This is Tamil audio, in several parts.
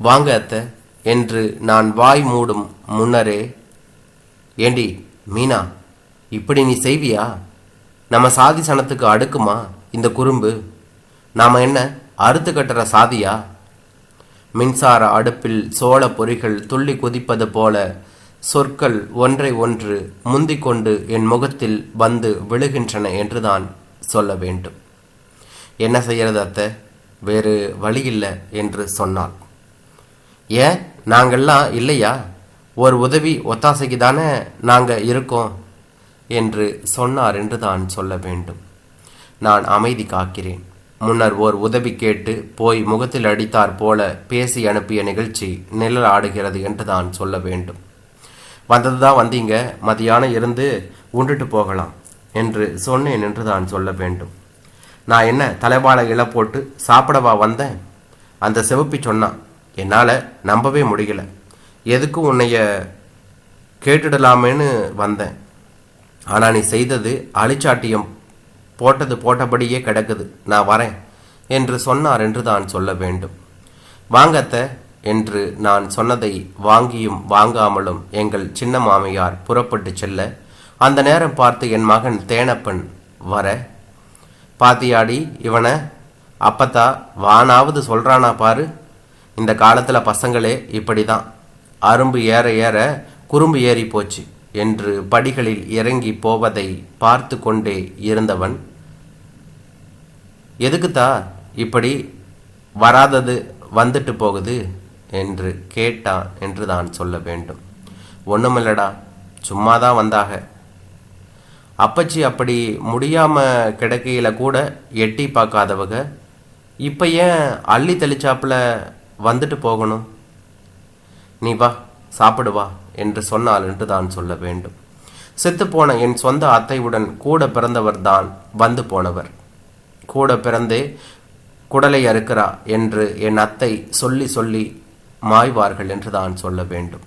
வாங்க அத்தை என்று நான் வாய் மூடும் முன்னரே ஏண்டி மீனா இப்படி நீ செய்வியா? நம்ம சாதி சனத்துக்கு அடுக்குமா இந்த குறும்பு? நாம் என்ன அறுத்து கட்டுற சாதியா? மின்சார அடுப்பில் சோள பொறிகள் துள்ளி குதிப்பது போல சொற்கள் ஒன்றை ஒன்று முந்திக்கொண்டு என் முகத்தில் வந்து விழுகின்றன என்றுதான் சொல்ல வேண்டும். என்ன செய்யறது அத்தை? வேறு வழி இல்லை என்று சொன்னாள். ஏன்? நாங்கள்லாம் இல்லையா? ஒரு உதவி ஒத்தாசைக்கு தானே நாங்கள் இருக்கோம் என்று சொன்னார் என்று தான் சொல்ல வேண்டும். நான் அமைதி காக்கிறேன். முன்னர் ஓர் உதவி கேட்டு போய் முகத்தில் அடித்தார் போல பேசி அனுப்பிய நிகழ்ச்சி நிழல் ஆடுகிறது என்று தான் சொல்ல வேண்டும். வந்தது தான் வந்தீங்க. மதியானம் இருந்து உண்டுட்டு போகலாம் என்று சொன்னேன் என்று தான் சொல்ல வேண்டும். நான் என்ன தலைவாழை இலை போட்டு சாப்பிடவா வந்தேன்? அந்த செவப்பி சொன்னான் என்னால் நம்பவே முடியல. எதுக்கும் உன்னைய கேட்டுடலாமேன்னு வந்தேன். ஆனால் நீ செய்தது அழிச்சாட்டியம் போட்டது போட்டபடியே கிடக்குது. நான் வரேன் என்று சொன்னார் என்று தான் சொல்ல வேண்டும். வாங்கத்த என்று நான் சொன்னதை வாங்கியும் வாங்காமலும் எங்கள் சின்ன மாமியார் புறப்பட்டு செல்ல அந்த நேரம் பார்த்து என் மகன் தேனப்பன் வர பாத்தியாடி இவனை அப்பத்தா வானாவது சொல்கிறானா பாரு இந்த காலத்தில் பசங்களே இப்படி தான் அரும்பு ஏற ஏற குறும்பு ஏறி போச்சு என்று படிகளில் இறங்கி போவதை பார்த்து கொண்டே இருந்தவன் எதுக்குத்தா இப்படி வராதது வந்துட்டு போகுது? என்று கேட்டான் என்று தான் சொல்ல வேண்டும். ஒன்றுமில்லடா சும்மா தான் வந்தாக. அப்பச்சி அப்படி முடியாம கிடக்கையில் கூட எட்டி பார்க்காதவங்க இப்போ ஏன் அள்ளி தெளிச்சாப்புல வந்துட்டு போகணும். நீ வா சாப்பிடு வா என்று சொன்னால் என்று தான் சொல்ல வேண்டும். செத்துப்போன என் சொந்த அத்தையுடன் கூட பிறந்தவர் தான் வந்து போனவர். கூட பிறந்தே குடலை அறுக்கிறா என்று என் அத்தை சொல்லி சொல்லி மாய்வார்கள் என்று தான் சொல்ல வேண்டும்.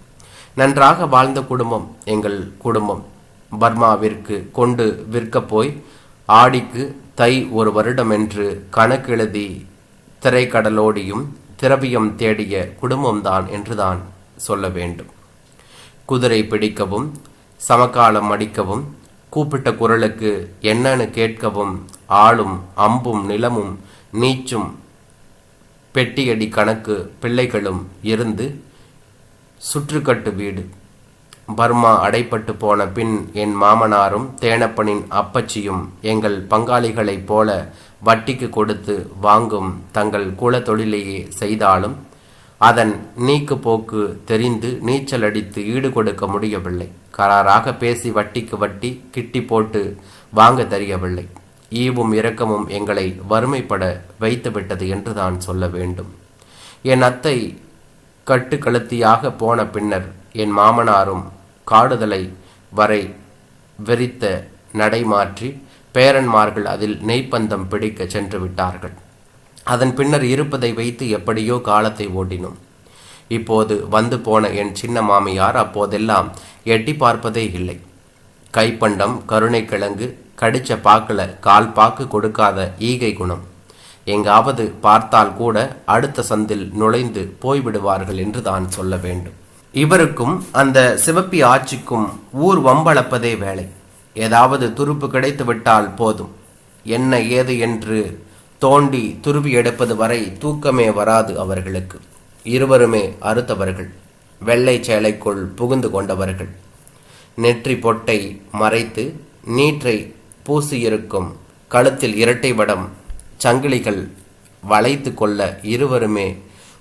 நன்றாக வாழ்ந்த குடும்பம் எங்கள் குடும்பம். பர்மாவிற்கு கொண்டு விற்க போய் ஆடிக்கு தை ஒரு வருடம் என்று கணக்கெழுதி திரைக்கடலோடியும் திரவியம் தேடிய குடும்பம்தான் என்றுதான் சொல்ல வேண்டும். குதிரை பிடிக்கவும் சமகாலம் அடிக்கவும் கூப்பிட்ட குரலுக்கு என்னன்னு கேட்கவும் ஆளும் அம்பும் நிலமும் நீச்சும் பெட்டியடி கணக்கு பிள்ளைகளும் இருந்து சுற்றுக்கட்டு வீடு. பர்மா அடைப்பட்டு போன பின் என் மாமனாரும் தேனப்பனின் அப்பச்சியும் எங்கள் பங்காளிகளைப் போல வட்டிக்கு கொடுத்து வாங்கும் தங்கள் குல தொழிலையே செய்தாலும் அதன் நீக்கு போக்கு தெரிந்து நீச்சல் அடித்து ஈடு கொடுக்க முடியவில்லை. கராராக பேசி வட்டிக்கு வட்டி கிட்டி போட்டு வாங்க தெரியவில்லை. ஈவும் இரக்கமும் எங்களை வறுமைப்பட வைத்துவிட்டது என்று தான் சொல்ல வேண்டும். என் அத்தை கட்டுக்கழுத்தியாக போன பின்னர் என் மாமனாரும் காடுதலை வரை வெறித்த நடைமாற்றி பேரன்மார்கள் அதில் நெய்ப்பந்தம் பிடிக்க சென்று விட்டார்கள். அதன் பின்னர் இருப்பதை வைத்து எப்படியோ காலத்தை ஓட்டினோம். இப்போது வந்து போன என் சின்ன மாமியார் அப்போதெல்லாம் எட்டி பார்ப்பதே இல்லை. கைப்பண்டம் கருணைக்கிழங்கு கடிச்ச பாக்கில் கால் பாக்கு கொடுக்காத ஈகை குணம். எங்காவது பார்த்தால் கூட அடுத்த சந்தில் நுழைந்து போய்விடுவார்கள் என்று தான் சொல்ல வேண்டும். இவருக்கும் அந்த சிவப்பி ஆட்சிக்கும் ஊர் வம்பளப்பதே வேலை. ஏதாவது துருப்பு கிடைத்து விட்டால் போதும். என்ன ஏது என்று தோண்டி துருவி எடுப்பது வரை தூக்கமே வராது அவர்களுக்கு. இருவருமே அறுத்தவர்கள். வெள்ளை சேலைக்குள் புகுந்து கொண்டவர்கள். நெற்றி பொட்டை மறைத்து நீற்றை பூசியிருக்கும் கழுத்தில் இரட்டை வடம் சங்கிலிகள் வளைத்து கொள்ள இருவருமே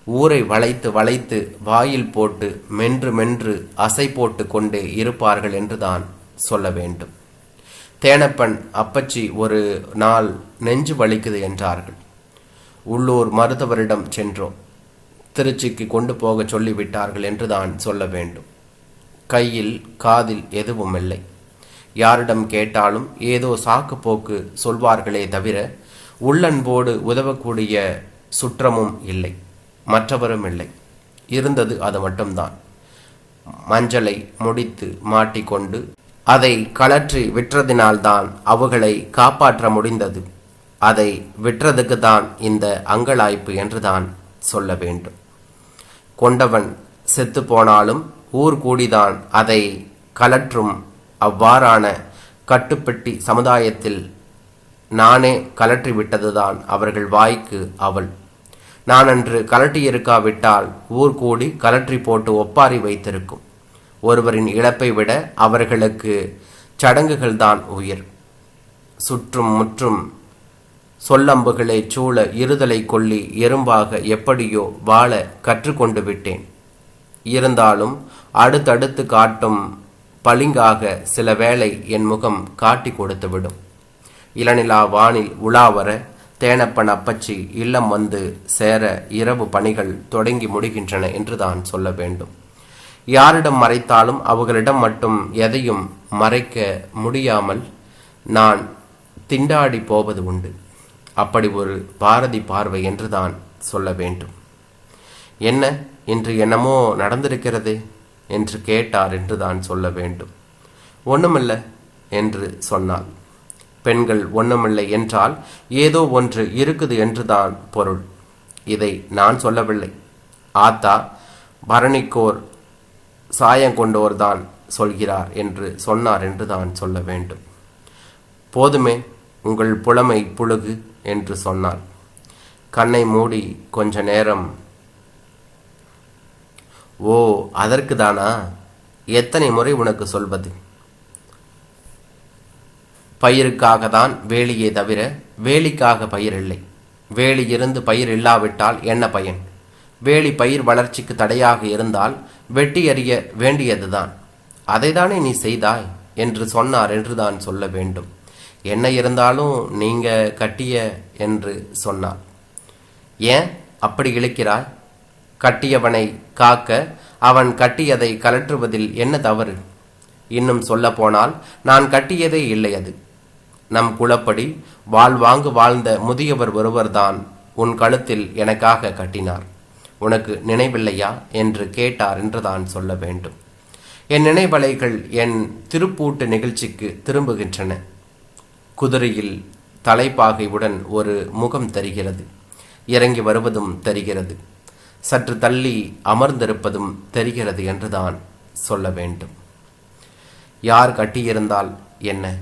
ஊரை வளைத்து வளைத்து வாயில் போட்டு மென்று மென்று அசை போட்டு கொண்டே இருப்பார்கள் என்றுதான் சொல்ல வேண்டும். தேனப்பன் அப்பச்சி ஒரு நாள் நெஞ்சு வலிக்குது என்றார்கள். உள்ளூர் மருத்துவரிடம் சென்றோம். திருச்சிக்கு கொண்டு போக சொல்லிவிட்டார்கள் என்றுதான் சொல்ல வேண்டும். கையில் காதில் எதுவும் இல்லை. யாரிடம் கேட்டாலும் ஏதோ சாக்கு போக்கு சொல்வார்களே தவிர உள்ளன்போடு உதவக்கூடிய சுற்றமும் இல்லை. மற்றவரும் இல்லை. இருந்தது அது மட்டும்தான். மஞ்சளை முடித்து மாட்டிக்கொண்டு அதை கழற்றி விற்றதினால்தான் அவர்களை காப்பாற்ற முடிந்தது. அதை விற்றதுக்கு தான் இந்த அங்கலாய்ப்பு என்றுதான் சொல்ல வேண்டும். கொண்டவன் செத்து போனாலும் ஊர் கூடிதான் அதை கலற்றும் அவ்வாறான கட்டுப்பட்டி சமுதாயத்தில் நானே கலற்றி விட்டதுதான் அவர்கள் வாய்க்கு அவள். நான் அன்று கலட்டி இருக்காவிட்டால் ஊர் கூடி கலற்றி போட்டு ஒப்பாரி வைத்திருக்கும். ஒருவரின் இழப்பை விட அவர்களுக்கு சடங்குகள்தான் உயிர். சுற்றும் முற்றும் சொல்லம்புகளை சூழ இருதலை கொள்ளி எறும்பாக எப்படியோ வாழ கற்றுக்கொண்டு விட்டேன். இருந்தாலும் அடுத்தடுத்து காட்டும் பளிங்காக சில வேளை என் முகம் காட்டி கொடுத்துவிடும் இளநிலா வானில் உலாவர தேனப்பன் அப்பச்சி இல்லம் வந்து சேர இரவு பணிகள் தொடங்கி முடிகின்றன என்றுதான் சொல்ல வேண்டும். யாரிடம் மறைத்தாலும் அவர்களிடம் மட்டும் எதையும் மறைக்க முடியாமல் நான் திண்டாடி போவது உண்டு. அப்படி ஒரு பாரதி பார்வை என்றுதான் சொல்ல வேண்டும். என்ன இன்று என்னமோ நடந்திருக்கிறது என்று கேட்டார் என்று தான் சொல்ல வேண்டும். ஒன்றுமில்லை என்று சொன்னாள். பெண்கள் ஒன்றுமில்லை என்றால் ஏதோ ஒன்று இருக்குது என்றுதான் பொருள். இதை நான் சொல்லவில்லை. ஆத்தா பரணிக்கோர் சாயம் கொண்டோர்தான் சொல்கிறார் என்று சொன்னார் என்று தான் சொல்ல வேண்டும். போதுமே உங்கள் புலமை புழுகு என்று சொன்னார். கண்ணை மூடி கொஞ்ச நேரம் ஓ அதற்கு தானா? எத்தனை முறை உனக்கு சொல்வது? பயிருக்காக தான் வேலியே தவிர வேலிக்காக பயிர் இல்லை. வேலி இருந்து பயிர் இல்லாவிட்டால் என்ன பயன்? வேலி பயிர் வளர்ச்சிக்கு தடையாக இருந்தால் வெட்டி எறிய வேண்டியதுதான். அதைதானே நீ செய்தாய் என்று சொன்னார் என்று தான் சொல்ல வேண்டும். என்ன இருந்தாலும் நீங்க கட்டிய என்று சொன்னார். ஏன் அப்படி இழுக்கிறாய்? கட்டியவனை காக்க அவன் கட்டியதை கலற்றுவதில் என்ன தவறு? இன்னும் சொல்ல போனால் நான் கட்டியதே இல்லை அது. நம் குலப்படி வாழ்வாங்கு வாழ்ந்த முதியவர் ஒருவர்தான் உன் கழுத்தில் எனக்காக கட்டினார். உனக்கு நினைவில்லையா என்று கேட்டார் என்றுதான் சொல்ல வேண்டும். என் நினைவலைகள் என் திருப்பூட்டு நிகழ்ச்சிக்கு திரும்புகின்றன. குதிரையில் தலைப்பாகையுடன் ஒரு முகம் தெரிகிறது. இறங்கி வருவதும் தெரிகிறது. சற்று தள்ளி அமர்ந்திருப்பதும் தெரிகிறது என்றுதான் சொல்ல வேண்டும். யார் கட்டியிருந்தால் என்ன?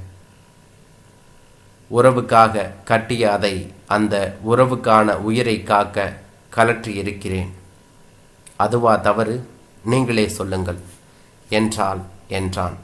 உறவுக்காக கட்டிய அதை அந்த உறவுக்கான உயிரை காக்க கலற்றி இருக்கிறேன். அதுவா தவறு? நீங்களே சொல்லுங்கள். என்றால் என்றான்.